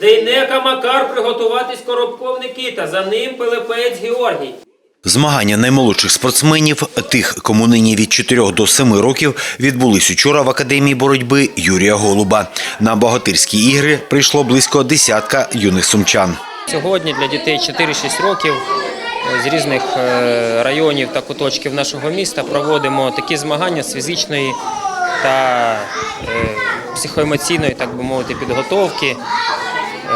Дейнека Макар приготуватись Коробков Никита, за ним Пилипець Георгій. Змагання наймолодших спортсменів, тих, кому нині від 4 до 7 років, відбулись учора в Академії боротьби Юрія Голуба. На богатирські ігри прийшло близько десятка юних сумчан. Сьогодні для дітей 4-6 років е, з різних е, районів та куточків нашого міста проводимо такі змагання з фізичної та е, психоемоційної, так би мовити, підготовки.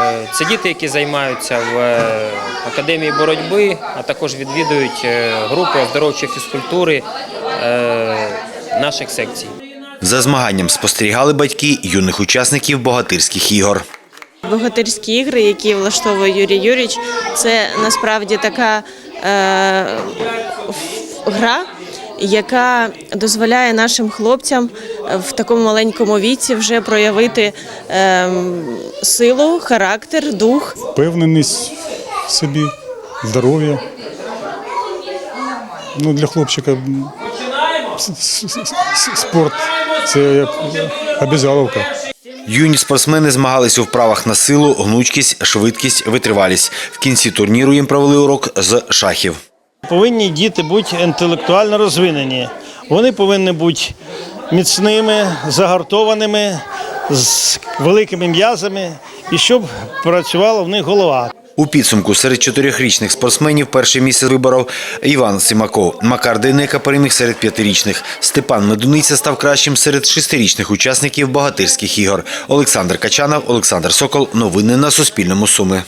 Е, Це діти, які займаються в е, академії боротьби, а також відвідують е, групи оздоровчої фізкультури наших секцій. За змаганням спостерігали батьки юних учасників богатирських ігор. Богатирські ігри, які влаштовує Юрій Юрійович, це насправді така е, гра, яка дозволяє нашим хлопцям в такому маленькому віці вже проявити е, силу, характер, дух. впевненість в собі, здоров'я. Ну, для хлопчика спорт це як обов'язково. Юні спортсмени змагались у вправах на силу, гнучкість, швидкість, витривалість. В кінці турніру їм провели урок з шахів. Повинні діти бути інтелектуально розвинені. Вони повинні бути міцними, загартованими, з великими м'язами і щоб працювала в них голова. У підсумку серед чотирьохрічних спортсменів перше місце виборов Іван Симаков. Макар Дейнека переміг серед п'ятирічних. Степан Медуниця став кращим серед шестирічних учасників богатирських ігор. Олександр Качанов, Олександр Сокол. Новини на Суспільному. Суми.